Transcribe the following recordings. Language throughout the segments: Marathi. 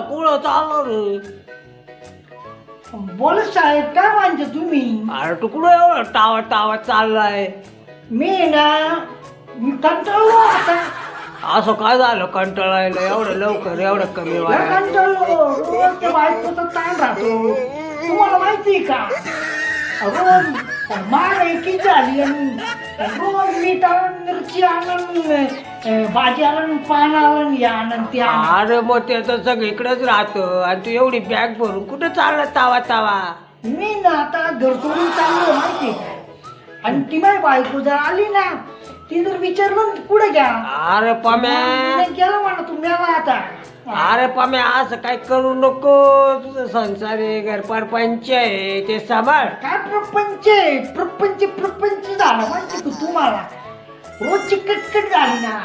कुठं चालणार रे? बोल साहेब काय म्हणते तुम्ही? अरे तू कुठं एवढं टावा टावा चाललाय. मी ना मी कंटाळलो आता. असं काय झालं कंटाळायला? एवढं लवकर एवढं कमी लय कंटाळलो. रोज बायकोचा ताण राहतो. तुम्हाला माहिती का? रोज माग एकी झाली आणि रोज मीठ आणून मिरची आणून अं, भाजी आणून पान आणून या आणून ते आणून अरे मग ते तर सगळीकडेच राहतं. आणि तू एवढी बॅग भरून कुठं चालला तावा तावा? मी ना आता घर सोडून चाललो माहिती आणि ती माझी बायको जर आली ना ती जर विचारलं ना, कुठे घ्या अरे पम्या. गेला म्हणा तू मेला आता. अरे पम्या असं काय करू नको. तुझं संसार आहे घर परपंच आहे ते सांभाळ. काय प्रपंच आहे? प्रपंच प्रपंच झाला माहिती का तुम्हाला रोजची कटकट झाली ना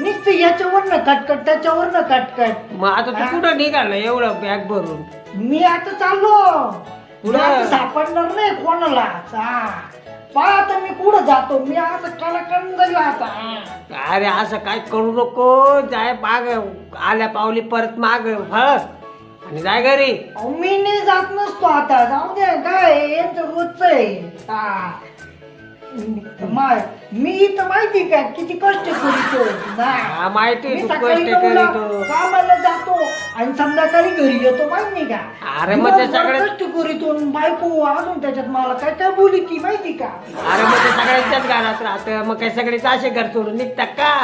नुसतं याच्यावरनं कटकट त्याच्यावरनं कटकट. मग आता तू कुठं निघाला एवढं बॅग भरून? मी आता चाललो. मी कुठं? आता सापडणार नाही कोणाला. पहा आता मी कुठं जातो. मी असं कलाकंद जाईल आता. अरे असं काय करू नको. जाय माग आल्या पावली परत माग फळ. आणि जाय घरी. अहो, मी नाही जात नसतो आता. जाऊ दे काय यांचं रोजच आहे. हा. मा- मी इथं माहिती का? किती कष्ट करीतो? ना हा, माहिती मी तू सकाळी कष्ट नऊला करीतो कामाला जातो आणि संध्याकाळी घरी येतो माहिती का? अरे मग ते दिवसभर सगळे कष्ट करीतो आणि बायको अजून त्याच्यात मला काय काय बोली ती माहिती का? अरे मग ते सगळ्यांच्याच घरात राहतं. मग काय सगळेच असे घर सोडून निघतात का?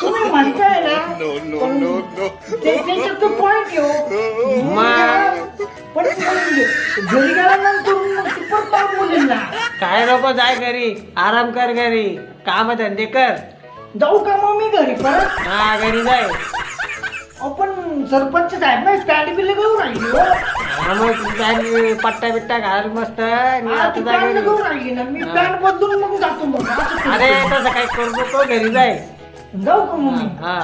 तुम्ही म्हणताय ना पण ते- त्याच्यात तो पॉइंट येऊ मग? पण घरी गेल्यानंतर ती काय नको जाय घरी. आराम कर घरी. काम धंदे कर. जाऊ का मग मी घरी परत? हा घरी जाय. आपण सरपंच साहेब ना पॅन्ट बिल घेऊन राहिली हो. हा, मग तू जाय पट्टा बिट्टा घाल मस्त. आणि हा, आता ती जाय पॅन्ट घरी. घेऊन राहिली ना मी. पॅन्ट बदलून मग जातो मग. असं अरे. तसं काय करू नको घरी जाय. जाऊ का मग मी? हा.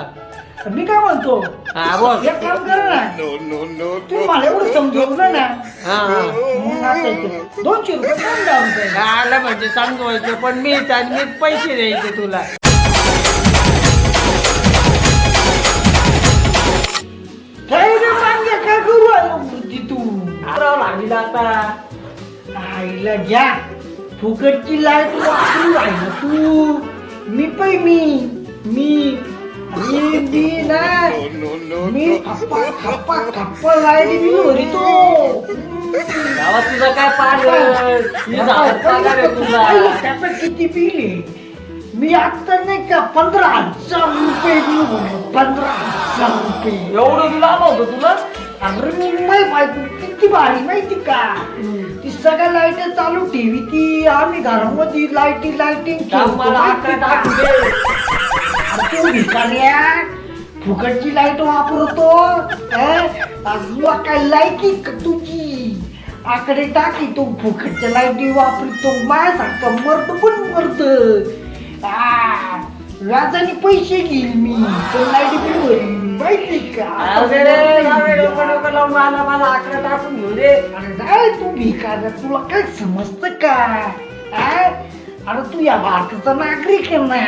मी काय म्हणतो? हा बोल. एक काम कर ना. तू मला एवढं समजवलं ना. हा. हा मग दोनशे रुपये कमी आलं म्हणजे समजवायचं पण आणि मीच पैसे द्यायचे तुला. काय रे मांगे काय करू आहे मग बुद्धी तू? आराव लागली आता. आईला घ्या. फुकटची लाइट वापरू राहिला तू? मी पै मी. मी. मी मी ना मी खप्पा खप्पा खप्पा लाइट बिल भरितो गावात तुझा काय पाड मी तुझा. त्याचं किती आहे मी आता नाही का पंधरा हजार रुपये भरलो पंधरा हजार रुपये. एवढं तुला होतं तुला? अरे मी नाही माहिती किती भारी माहिती का? ती सगळ्या लाइट चालू ठेवी ती आम्ही घरामध्ये लाईटी लाईटिंग तू भिकाऱ्या फुकटची लाइट वापरतो अं? तुला काय लायकी तुझी? आकडे टाकी तो फुकटच्या लाईटी वापरतो. माझ्यासारखं मरत पण मरत व्याजाने पैसे घेईल मी. पण लाइट बिल भरील माहिती का? टाकून घेऊ दे. अरे जाय तू भिकार तुला काय समजत का? अरे तू या भारताचा नागरिक आहे ना.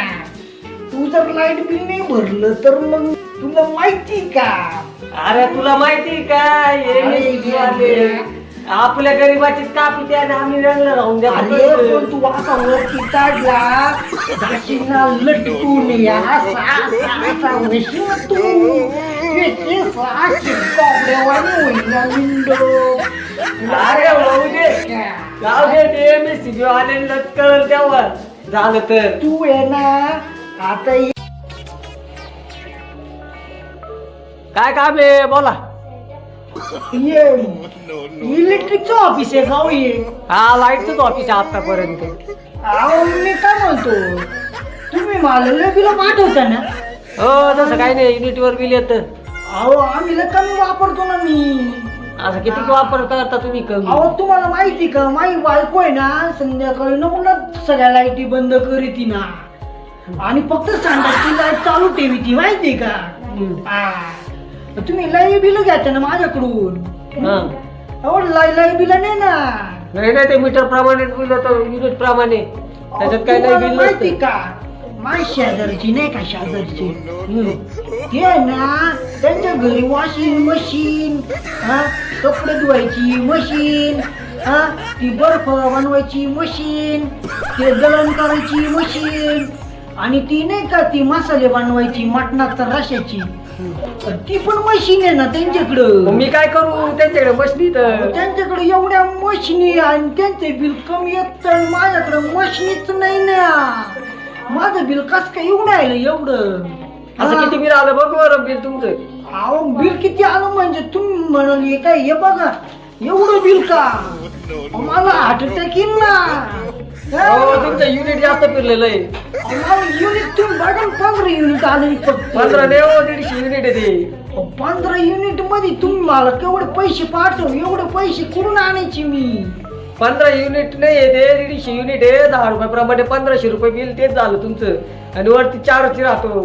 तू जर लाइट बिल नाही भरलं तर मग तुला माहिती का? अरे तुला माहिती हे अरे, आले. आपल्या गरीबाची कापी आणि आम्ही रंगला राहून द्या अरे पण तू असा वरती काढला दाशीना लटकून या असा असा असा होशील ना तू. ते केस असे कोंबड्यावानी होईल ना मिंडो अरे भाऊ दे. जाऊ दे ते कळल तेव्हा. झालं तर. तू आहे ना आता काय काम आहे? बोला. ये इलेक्ट्रिकचं ऑफिस आहे गाव ये हा? लाईटच ऑफिस आहे आतापर्यंत. अहो मी काय म्हणतो तुम्ही मला लगेच पाठवता ना? हो तसं काही नाही युनिटवर बिल येतं. अहो आम्ही लय कमी वापरतो ना मी. असं किती वापर करता तुम्ही कमी? अहो तुम्हाला माहिती का? माझी बायको आहे ना संध्याकाळी नको ना सगळ्या लाईटी बंद करीती ना. आणि फक्त संध्याची लाइट चालू ठेवी ती माहिती का. हा. तुम्ही लाई बिल घ्यायचं ना माझ्याकडून हा. अहो लाई लाई बिल नाही ना नाही नाही ते मीटर प्रमाणे बिल होतं युनिट प्रमाणे त्याच्यात काही नाही तुम्हाला बिल माहिती नसतं का माझ्या शेजारची नाही का शेजारची. ते आहे ना त्यांच्या घरी वॉशिंग मशीन हा कपडे धुवायची मशीन हा ती बर्फ बनवायची मशीन ते दळण करायची मशीन आणि ती नाही का ती मसाले बनवायची मटणात रशाची तर ती पण मशीन आहे ना त्यांच्याकडं. मी काय करू? त्यांच्याकडे बसली तर. त्यांच्याकडे एवढ्या मशिनी आणि त्यांचे बिल कमी येत आणि माझ्याकडे मशिनीच नाही ना. माझं बिल कस काय एवढं आलं एवढं? असं किती बिल आलं बघ बरं बिल तुमचं. अहो बिल किती आलं म्हणजे तुम्ही म्हणाले काय हे बघा एवढं बिल का? मला हार्ट अटॅक येईल ना. हो तुमचं युनिट जास्त फिरलेलं आहे. युनिट तुम्ही ना, पंधरा युनिट आले फक्त पंधरा नाही हो दीडशे युनिट आहे ते. पंधरा युनिटमध्ये तुम्ही मला केवढे पैसे पाठव एवढे पैसे कुठून आणायचे मी? पंधरा युनिट नाही आहे ते दीडशे युनिट आहे. दहा रुपयाप्रमाणे पंधराशे रुपये बिल तेच झालं तुमचं. आणि वरती चारच राहतो.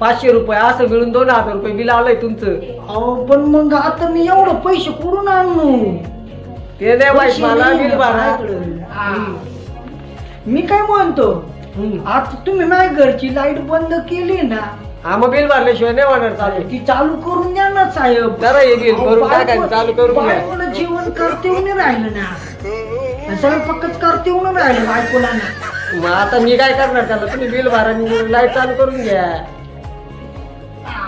पाचशे रुपये असं मिळून दोन हजार रुपये बिल आलंय तुमचं. अहो पण मग आता मी एवढं पैसे कुठून आणू? ते नाही माहीत मला बिल भरा. हा. मी काय म्हणतो? हम्म. आता तुम्ही माझ्या घरची लाइट बंद केली ना हा मग बिल भरल्याशिवाय नाही होणार चालू. ती चालू करून द्या ना साहेब. जरा हे बिल टाकायचं चालू करून घ्या. बायकोला जेवण करते नाही राहिलं ना. सगळं फक्त करते नाही राहिलं बायकोला ना. मग आता मी काय करणार त्याला? तुम्ही बिल भरा आणि लाइट चालू करून घ्या.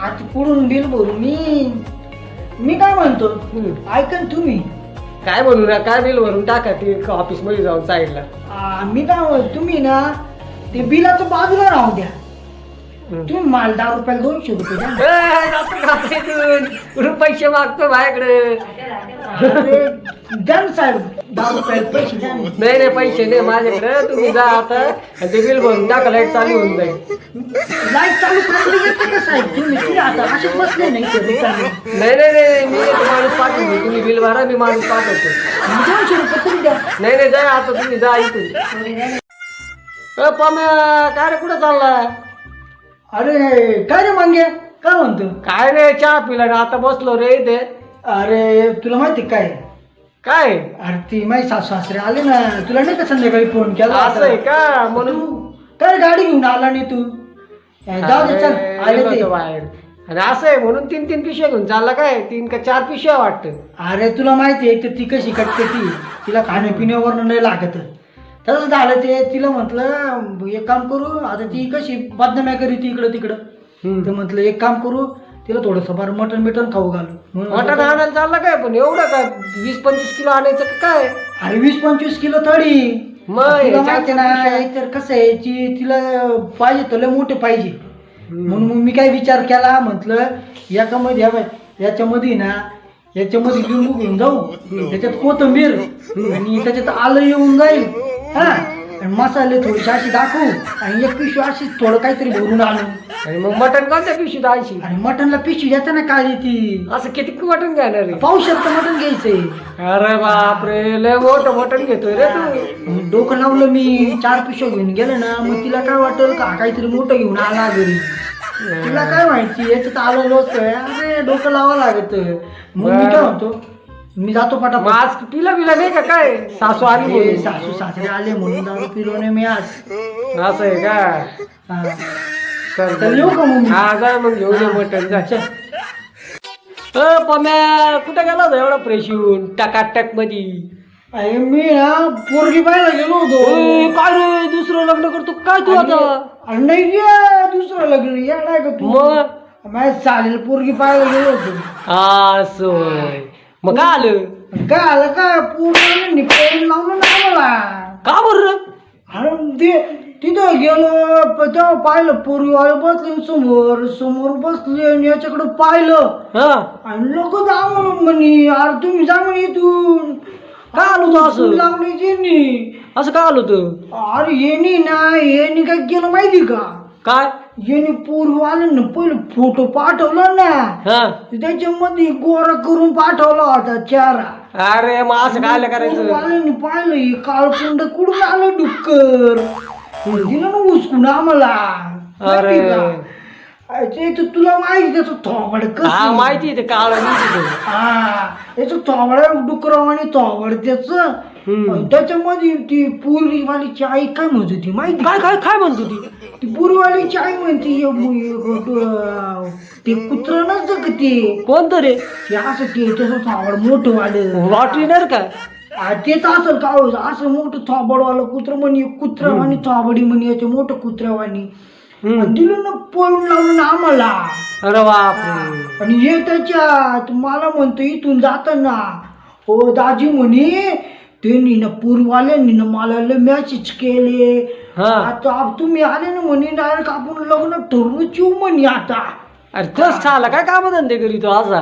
आता पुढून बिल भरू मी. मी काय म्हणतो? हम्म. ऐका ना तुम्ही. काय म्हणू ना काय बिल भरून टाका ते ऑफिसमध्ये जाऊन साईडला मी काय म्हणतो तुम्ही ना ते बिलाचं बाजूला राहू द्या. तुम्ही माल दहा रुपयाला दोनशे रुपये द्या ना. कुठून पैसे मागतो माझ्याकडे. अरे, द्या ना साहेब दहा रुपयाला पैसे द्या ना. नाही नाही पैसे नाही माझ्याकडे. तुम्ही जा आता. आणि ते बिल भरून टाका लाइट चालू होऊन जाईल. लाइट चालू करायला येते का साहेब? तुम्ही तुम्ही आता असेच बसले नाही इथे. नाही नाही नाही मी येतो माणूस पाठवतो. तुम्ही बिल भरा मी माणूस पाठवतो. दोनशे रुपये तुम्ही द्या. नाही नाही जा आता तुम्ही जा इथून. अ, पम्या काय रे कुठं चालला अरे काय रे मांगे? काय म्हणतो? काय नाही चहा पिला ना आता बसलो रे इथे. अरे तुला माहिती काय? काय? अरे ती माझी सासू सासरे आले ना तुला नाही का संध्याकाळी फोन केला? असं आहे का? म्हणून तू काय गाडी घेऊन आला नाही तू? जाऊ दे चल अरे, आले गेलो ते. होतो बाहेर. आणि असं आहे म्हणून तीन तीन पिशव्या घेऊन चालला काय? तीन का चार पिशव्या वाटतं. अरे तुला माहिती आहे तर ती कशी कटते ती? तिला खाण्यापिण्यावर नाही लागत. तसंच झालं ते तिला म्हटलं एक काम करू आता ती कशी बदनाम्या करी ती इकडं तिकडं. तर म्हटलं एक काम करू तिला थोडंसं फार मटन बिटन खाऊ घालू. मटण आणायला चालला काय पण? एवढं काय? वीस पंचवीस किलो आणायचं का काय? अरे वीस पंचवीस किलो तळी. मग माहिती ना एकतर कसं आहे ती तिला पाहिजे तर मोठे पाहिजे. म्हणून मग मी काय विचार केला म्हटलं याच्यामध्ये याच्यामध्ये ना याच्यामध्ये लिंबू घेऊन जाऊ. त्याच्यात कोथंबीर. आणि त्याच्यात आलं येऊन जाईल. हा? आणि मसाले थोडेसे असे दाखवू. आणि एक पिशवी अशी थोडं काहीतरी भरून आणू. आणि मग मटण कोणत्या पिशवीत ऐंशी आणि मटनला पिशवी देता ना काळी ती. असं किती मटण घेणार आहे? पावसात मटन घ्यायचंय. अरे बापरे लय मोठं मटण घेतोय रे तू. मग डोकं लावलं मी चार पिशव्या घेऊन गेलं ना मग तिला काय वाटेल का काहीतरी मोठं घेऊन आला घरी. तिला काय माहिती याच्यात आलं लोक अरे डोकं लावा लागत. मग मी काय म्हणतो? मी जातो पटापट. आज पिला पिला नाही का? काय? सासू आली म्हणून. सासू सासरे आले म्हणून दारू पिलो नाही मी आज. असं आहे का? हा. चल तर येऊ का मग मी? हा जा मग घेऊन ये हा. मटण जा. अ पम्या कुठे गेला होता एवढा फ्रेश येऊन टकाटकमध्ये अरे मी ना पोरगी पाहायला गेलो होतो. ए, काय रे? दुसरं लग्न करतो काय तू आता? अरे नाही गे दुसरं लग्न. येणार का तू? मग? माझ्या चालेल पोरगी पाहायला गेलो होतो. असं मग काय आलं? काय आलं? काय पूर्ण पेन लावलं ना आम्हाला? का बरं? अरे ते तिथं गेलो प- तेव्हा पाहिलं पूर्वीवाले बसले समोर समोर बसले आणि याच्याकडे पाहिलं. हा. आणि लोक जा म्हणून म्हणे अरे तुम्ही जा म्हणे इथून. काय आलो तू असं लावले असं काय आलं होतं? अरे येणी ना येणी काय केलं माहिती का? काय? येणी पूर्वीवाल्यांना पहिलं फोटो पाठवला ना. हा. त्याच्यामध्ये गोरा करून पाठवला होता चेहरा. अरे मग असं काय करायचं? पाहिलं हे काळकुंड कुठून आलं डुक्कर? दिलं ना उचकून आम्हाला. अरे. का? ते तर तुला माहिती त्याचं थोबड हा कसं माहिती आहे ते काळ हा याचं थोबड डुकर आणि थोबड त्याच. हम्म. आणि त्याच्यामध्ये ती पुरीवालीची आई काय म्हणत होती माहिती? काय काय काय म्हणतो ती ती पुरीवालीची आई म्हणते "ये मु- ये ग- ते कुत्र नसतं का ते? कोणतं रे? ते असं ते तसं थोबड मोठं वालं लॉटरीनर का? आ, तेच असेल का हो, असं मोठं थोबडवालं कुत्र म्हणे कुत्र्यावानी थोबडी म्हणे याचे मोठं हम्म. आणि दिलं ना पळून लावून आम्हाला. अरे बापरे आणि हे त्याच्यात मला म्हणतो इथून जाताना हो दाजी म्हणे त्यांनी ना पूर्वाल्यांनी ना मला लय मॅसेज केले. हा. आता आप- तुम्ही आले ना म्हणे डायरेक्ट आपण लग्न ठरवू चिव म्हणे आता. अरे तोच झाला. काय काम धंदे करीतो असा?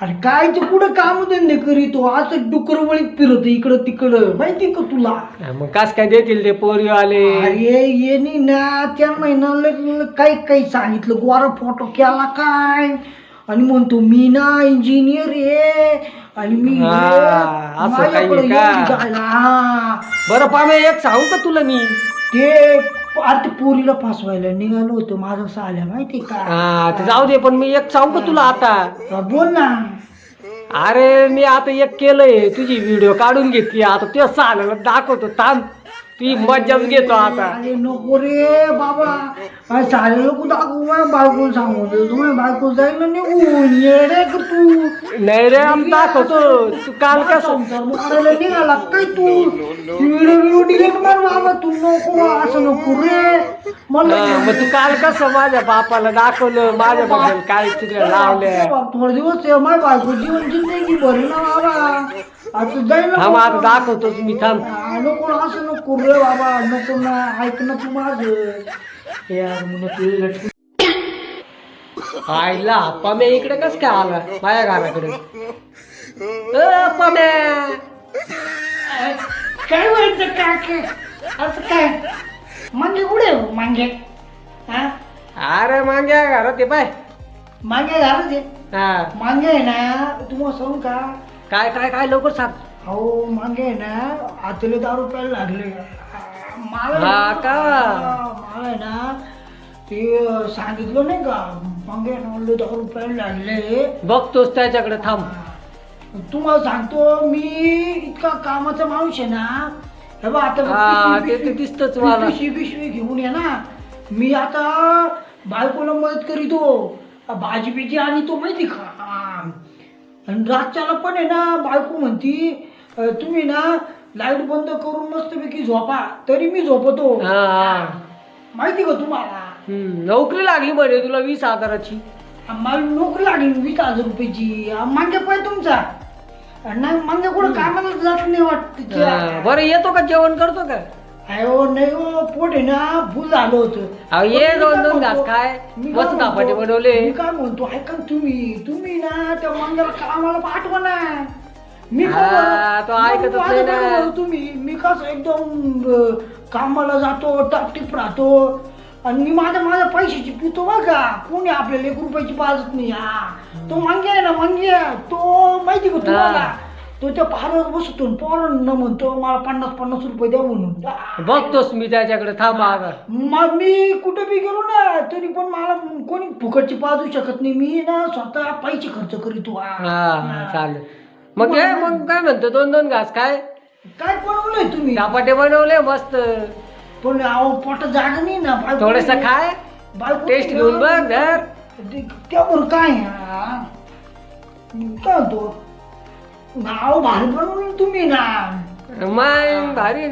अरे काय ते कुठं काम धंदे करीतो असं डुकर वळीत फिरत इकडं तिकडं. माहिती का तुला? मग कास काय देतील ते पोरी आले? अरे ये नी त्या महिन्याला काही काही सांगितलं. गोरा फोटो केला काय? आणि म्हणतो मी ना इंजिनियर आहे. आणि मी हा, असं काही माझ्याकडे का? हा. बरं पामे एक सांगू का तुला मी? ते अरे ते पोरीला फसवायला निघालो होतो माझं साल्या माहिती का? हा ते जाऊ दे पण मी एक सांगू का तुला आता. हा, बोल ना. अरे मी आता एक केलंय तुझी व्हिडिओ काढून घेतली. आता ते चाललं दाखवतो थांब. ती मज्जाच घेतो आता. अरे नको रे बाबा. साले लोक दाखवू माझ्या बायकोला सांगून दे तुम्ही बायको जाईल ना निघून ये रे का तू. नाही रे आम्ही दाखवतो. तू काल कसं संसार मारायला निघाला काय तू? व्हिडिओ व्हिडिओ डिलीट मार बाबा तू. नको असं नको रे. मला मग तू काल कसं माझ्या बापाला दाखवलं? माझ्याबद्दल काय चित्र लावल्या? थोडे दिवस माझ्या बायको जीवन जिंदगी भरली ना बाबा. आता जाईल थांब आता बाबा. दाखवतोच मी थांब. नको ना, असं नको रे बाबा नको ना ऐक ना तू माझं. यार म्हणून तू लटकून आईला पम्या इकडे कस काय आला? माझ्या घराकडे. अ, पम्या. काय व्हायचं काके? असं काय? मांगे कुठे हो, मांगे? हा? अरे मांग्या घरात आहे पाय. मांगे आहे? हा. मांगे आहे ना तुम्हाला सांगू का? काय काय काय लवकर सांग. अहो मागे आहे ना आतले दारू प्यायला लागले. मला हा का? मला आहे ना ते सांगितलं नाही का? मागे आहे ना लय दारू प्यायला लागले. बघतोस त्याच्याकडे थांब. तुम्हाला सांगतो मी इतका कामाचा माणूस आहे ना हे बघ आता हा, ते दिसतंच मला. पिशवी पिशवी घेऊन ये ना. मी आता बायकोला मदत करीतो. भाजी बिजी आणि तो माहिती का. आणि रातच्याला पण आहे ना बायको म्हणती अं, तुम्ही ना लाइट बंद करून मस्तपैकी झोपा तरी मी झोपतो. हा, हा. माहिती का तुम्हाला? हम्म, नोकरी लागली म्हणे तुला वीस हजाराची. मला नोकरी लागली वीस हजार रुपयाची. मागे पाय तुमचा. नाही मागे कुठं कामाला जात नाही हा, वाटत बरं येतो का? जेवण करतो का? अयो नाही हो पोट आहे ना फुल झालं होतं. अहो ये मी दोन काय दोन म्हणतो- घास काय मी काय मस्त म्हणतो- धापाटे बनवले. मी काय म्हणतो? ऐका ना तुम्ही. तुम्ही ना त्या मंगला कामाला पाठवा ना. मी हा, काय- तो ऐकतच मग नाही माझं ना. बरोबर तुम्ही? मी कसं एकदम अं, कामाला जातो टापटीप राहतो. आणि मी माझ्या माझ्या पैशाची पितो बघ का. कोणी आपल्याला एक रुपयाची पाजत नाही. हा. तो मांगे आहे ना मांगे तो माहिती का तुम्हाला? हा. तो त्या पारावर बसतो पोरांना म्हणतो मला पन्नास पन्नास रुपये द्या म्हणून. आ, बघतोस मी त्याच्याकडे थांब मग मी कुठे बी गेलो ना तरी पण मला कोणी फुकटची पाजू शकत नाही. मी ना स्वतः पैसे खर्च करीतो. हा चालेल. मग घे मग काय म्हणतो दोन दोन घास काय? काय बनवलंय तुम्ही? धापाटे बनवले मस्त. पण अहो पोट जागा नाही ना बायको- थोडस खाय. बायको- टेस्ट घेऊन बघ धर. ते- त्यावर काय हा? काय होतो नाव भारी बनवलं तुम्ही ना. मग भारी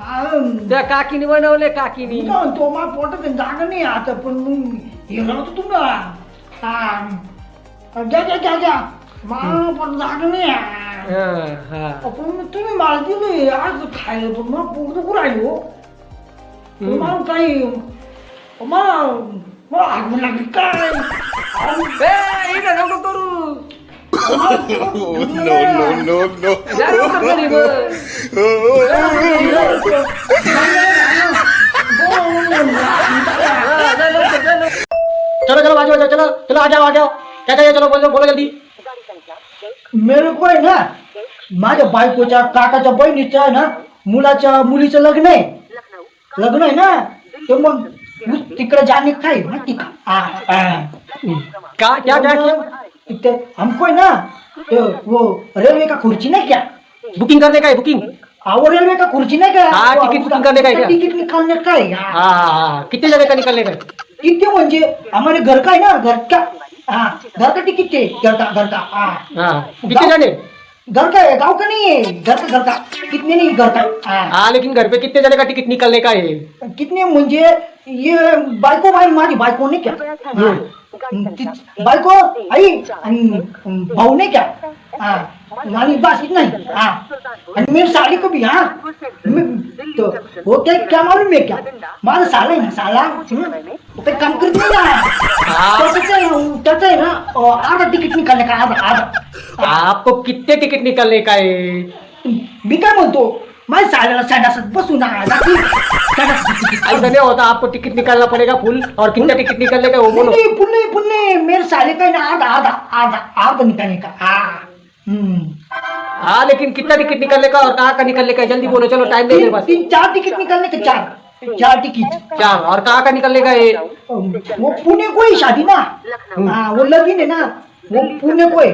हा, त्या काकीने बनवले मी काकीनी काय म्हणतो मला पोटात जागा नाही आता पण मग हे राहतो तुम्हाला हा. द्या द्या द्या मला पण जागा नाही आहे. हा. पण मग तुम्ही मला दिले आज खायला पण मग पोट दुखू राहिलो हो. हम्म. मला काही मला मला आग लागली काय? ए, इथं नको करू. No, no, no. हा, जा लवकर. चलो चलो बाजू चलो. चलो आ जाओ आ जाओ क्या चाहिए चलो बोलो बोलो जल्दी. मेरे को आहे ना माझ्या बायकोच्या काकाच्या बहिणीच्या आहे ना मुलाच्या मुलीचं लग्न आहे. लग्न आहे ना? ते मग तिकडे जाने का है माहिती का आ, आ. का क्या क्या क्या इथे हमको है ना तो वो रेलवे का खुर्ची ना क्या? बुकिंग करने का है बुकिंग अहो रेल्वे का खुर्ची नाही का हा, तिकीट बुकिंग करने का है क्या? तिकीट निकालने का है हाँ हाँ. हाँ हाँ। कितने जगह का निकलने का है? किती म्हणजे हमारे घर का है ना घर का हाँ घर का टिकट है घर का घर का हाँ। हाँ कितने जाने? घर का है गाँव का नहीं है घर का घर का। कितने नहीं घर का हाँ। हाँ लेकिन घर पे कितने जने का टिकट निकलने का है? कितने मुझे ये बायको भाई माझी बायको नाही क्या? हा. बायको आई भाऊ नाही क्या? हा बस इतना ही हा मेरी साली को भी हाँ। मैं- तो वो क्या क्या मालूम है क्या? माझा साला ना साला हम्म, वो काही काम करत नाही ना। त्याचं आहे ना- ना अं, आधा टिकट निकालने का आधा आधा। आपको कितने टिकट निकालने का है? मी काय म्हणतो माझ्या साल्याला संडासात बसू ना जाती. संडासात तिकीट. ऐसा नहीं होता आपको टिकट निकालना पड़ेगा फुल और कितना टिकट निकलने का वो बोलो। पुण्य पुण्य पुण्य मेरे साले का ना आधा आधा आधा आधा निकालने का हाँ। हम्म। हाँ लेकिन कितना टिकट निकलने का और कहाँ का निकलने का जल्दी बोलो चलो टाइम नहीं मेरे तीन पास। तीन चार टिकट निकालने का चार चार टिकट चार और कहाँ का निकलने का है वो पुणे को ही शादी ना? हाँ वो लगी है ना। वो पुणे को है.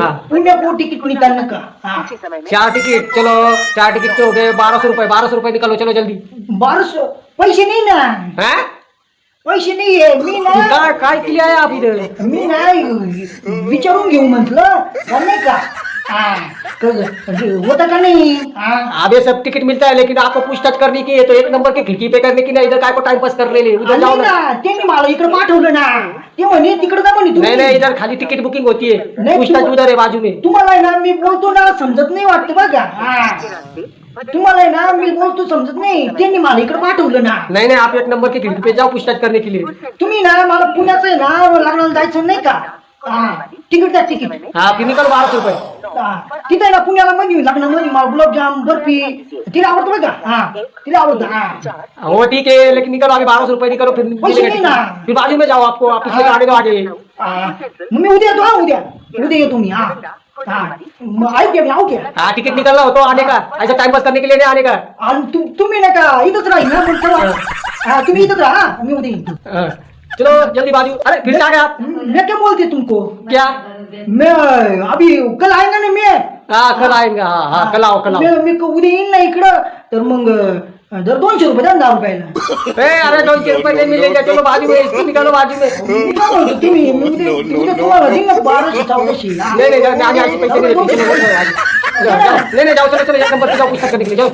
हाँ पुणे को टिकट निकालने का? हाँ. चार टिकट चलो. चार टिकट हो गए बारह सौ रुपए बारह सौ रुपए निकालो चलो जल्दी. बारह सौ पैसे नहीं ना. हैं? पैसे नाही आहे मी ना काय काय केली आहे आप इथं? मी नाही विचारून घेऊ म्हटलं. नाही हा क- होतं का नाही? हा. अबे सब टिकट मिलता है लेकिन आपको पूछताछ करने की है तो एक नंबर की खिड़की पे करने की ना इधर काय को टाइम पास कर ले उधर जाओ ना. त्यांनी मला इकडे पाठवलं ना. ते म्हणे तिकडे जा म्हणे नहीं नहीं इधर खाली टिकट बुकिंग होती है नहीं, पूछताछ उधर है बाजू में तुम्हाला ना मी बोलतो ना समजत नाही वाटतं बघा. तुम्हाला ना मी बोलतो समजत नाही. त्यांनी मला इकडे पाठवलं ना. नहीं नहीं आप एक नंबर की खिड़की पे जाओ पूछताछ करने के लिए. तुम्ही ना मला पुण्याचं आहे ना लग्नाला जायचं नाही का? तिकीट द्या तिकीट हाँ फिर निकल बारह सौ रुपए हा. तिथे ना पुण्याला मध्ये लग्नामध्ये मला गुलाबजाम बर्फ़ी. तिला आवडतं बघा हा. तिला आवडतं. हा. वो ठीक है लेकिन निकलो आगे बारह सौ रुपए निकलो फिर पैसे नहीं टिकट। ना। फिर बाजू में जाओ आपको आप पिछले आगे हा. मग मी उद्या येतो हा उद्या. उद्या येतो मी हा. हा. मग ऐक मी आऊ घ्या हाँ टिकट निकलना हो तो आने का? ऐसा टाइम पास करने के लिए नहीं आने का? आणि तुम तुम्ही नाही का इथंच राहील ना मग चला. हा तुम्ही इथंच राहा हा. मी उद्या येतो. हाँ, चलो जल्दी बाजू। अरे फिर से आ गए आप। मैं क्या बोलती तुमको? क्या? मैं अभी कल आएगा ना मैं? हाँ कल आएंगे हाँ हाँ कल आओ कल आओ। मी मी उद्या येईन ना इकडं तर मग अं, जर दोनशे रुपये द्या ना दहा रुपयाला ए, अरे दोनशे रुपये नहीं मिलेंगे चलो बाजू में इसको निकालो बाजू में। मी काय म्हणतो तुम्ही? मी उद्या उद्या तुम्हाला देईन ना बाराशे चौदाशे। हा. नहीं नहीं जाओ, आगे आगे पैसे नहीं। नहीं नहीं जाओ चलो चलो एक नंबर पे जाओ पूछताछ करने के लिए जाओ